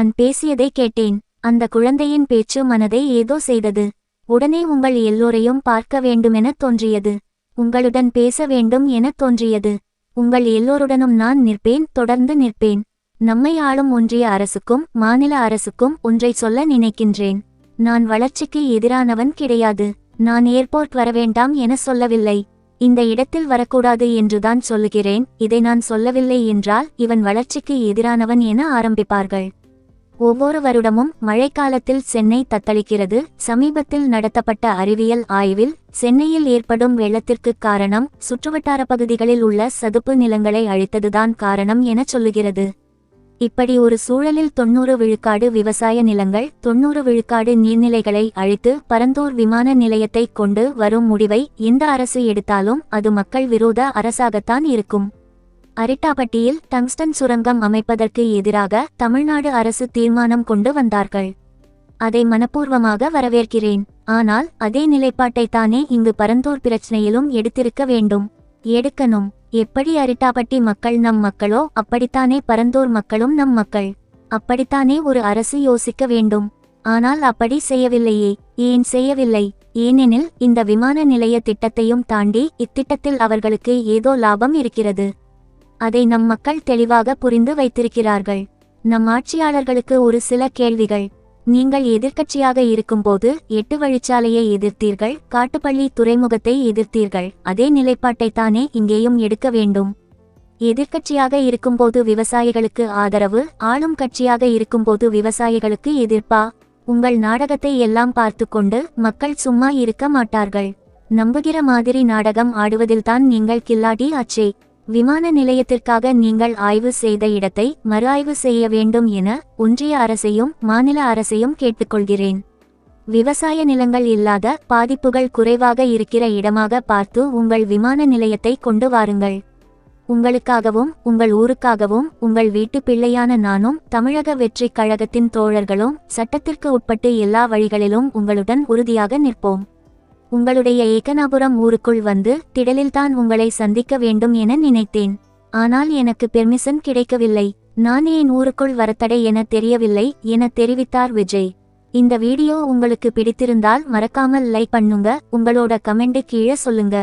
An பேசியதை கேட்டேன். அந்த குழந்தையின் பேச்சு மனதை ஏதோ செய்தது. உடனே உங்கள் எல்லோரையும் பார்க்க வேண்டுமென தோன்றியது. உங்களுடன் பேச வேண்டும் எனத் தோன்றியது. உங்கள் எல்லோருடனும் நான் நிற்பேன் தொடர்ந்து நிற்பேன். நம்மை ஆளும் ஒன்றிய அரசுக்கும் மாநில அரசுக்கும் ஒன்றை சொல்ல நினைக்கின்றேன். நான் வளர்ச்சிக்கு எதிரானவன் கிடையாது. நான் ஏர்போர்ட் வரவேண்டாம் என சொல்லவில்லை. இந்த இடத்தில் வரக்கூடாது என்றுதான் சொல்லுகிறேன். இதை நான் சொல்லவில்லை என்றால் இவன் வளர்ச்சிக்கு எதிரானவன் என ஆரம்பிப்பார்கள். ஒவ்வொரு வருடமும் மழைக்காலத்தில் சென்னை தத்தளிக்கிறது. சமீபத்தில் நடத்தப்பட்ட அறிவியல் ஆய்வில் சென்னையில் ஏற்படும் வெள்ளத்திற்கு காரணம் சுற்றுவட்டார பகுதிகளில் உள்ள சதுப்பு நிலங்களை அழித்ததுதான் காரணம் என சொல்லுகிறது. இப்படி ஒரு சூழலில் தொன்னூறு விழுக்காடு விவசாய நிலங்கள் தொன்னூறு விழுக்காடு நீர்நிலைகளை அழித்து பரந்தூர் விமான நிலையத்தை கொண்டு வரும் முடிவை எந்த அரசு எடுத்தாலும் அது மக்கள் விரோத அரசாகத்தான் இருக்கும். அரிட்டாபட்டியில் டங்ஸ்டன் சுரங்கம் அமைப்பதற்கு எதிராக தமிழ்நாடு அரசு தீர்மானம் கொண்டு வந்தார்கள். அதை மனப்பூர்வமாக வரவேற்கிறேன். ஆனால் அதே நிலைப்பாட்டைத்தானே இங்கு பரந்தூர் பிரச்சனையிலும் எடுத்திருக்க வேண்டும். எடுக்கணும். எப்படி அரிட்டாபட்டி மக்கள் நம் மக்களோ அப்படித்தானே பரந்தூர் மக்களும் நம் மக்கள். அப்படித்தானே ஒரு அரசு யோசிக்க வேண்டும். ஆனால் அப்படி செய்யவில்லையே. ஏன் செய்யவில்லை? ஏனெனில் இந்த விமான நிலைய திட்டத்தையும் தாண்டி இத்திட்டத்தில் அவர்களுக்கு ஏதோ லாபம் இருக்கிறது. அதை நம் மக்கள் தெளிவாக புரிந்து வைத்திருக்கிறார்கள். நம் ஆட்சியாளர்களுக்கு ஒரு சில கேள்விகள். நீங்கள் எதிர்க்கட்சியாக இருக்கும்போது எட்டு வழிச்சாலையை எதிர்த்தீர்கள் காட்டுப்பள்ளி துறைமுகத்தை எதிர்த்தீர்கள் அதே நிலைப்பாட்டைத்தானே இங்கேயும் எடுக்க வேண்டும். எதிர்க்கட்சியாக இருக்கும்போது விவசாயிகளுக்கு ஆதரவு ஆளும் கட்சியாக இருக்கும்போது விவசாயிகளுக்கு எதிர்ப்பா? உங்கள் நாடகத்தை எல்லாம் பார்த்து கொண்டு மக்கள் சும்மா இருக்க மாட்டார்கள். நம்புகிற மாதிரி நாடகம் ஆடுவதில்தான் நீங்கள் கில்லாடி அச்சே! விமான நிலையத்திற்காக நீங்கள் ஆய்வு செய்த இடத்தை மறு ஆய்வு செய்ய வேண்டும் என ஒன்றிய அரசையும் மாநில அரசையும் கேட்டுக்கொள்கிறேன். விவசாய நிலங்கள் இல்லாத பாதிப்புகள் குறைவாக இருக்கிற இடமாக பார்த்து உங்கள் விமான நிலையத்தை கொண்டு வாருங்கள். உங்களுக்காகவும் உங்கள் ஊருக்காகவும் உங்கள் வீட்டு பிள்ளையான நானும் தமிழக வெற்றிக் கழகத்தின் தோழர்களும் சட்டத்திற்கு உட்பட்டு எல்லா வழிகளிலும் உங்களுடன் உறுதியாக நிற்போம். உங்களுடைய ஏகனாபுரம் ஊருக்குள் வந்து திடலில்தான் உங்களை சந்திக்க வேண்டும் என நினைத்தேன். ஆனால் எனக்கு பெர்மிஷன் கிடைக்கவில்லை. நான் என் ஊருக்குள் வரத்தடை என தெரியவில்லை என தெரிவித்தார் விஜய். இந்த வீடியோ உங்களுக்கு பிடித்திருந்தால் மறக்காமல் லைக் பண்ணுங்க. உங்களோட கமெண்ட் கீழே சொல்லுங்க.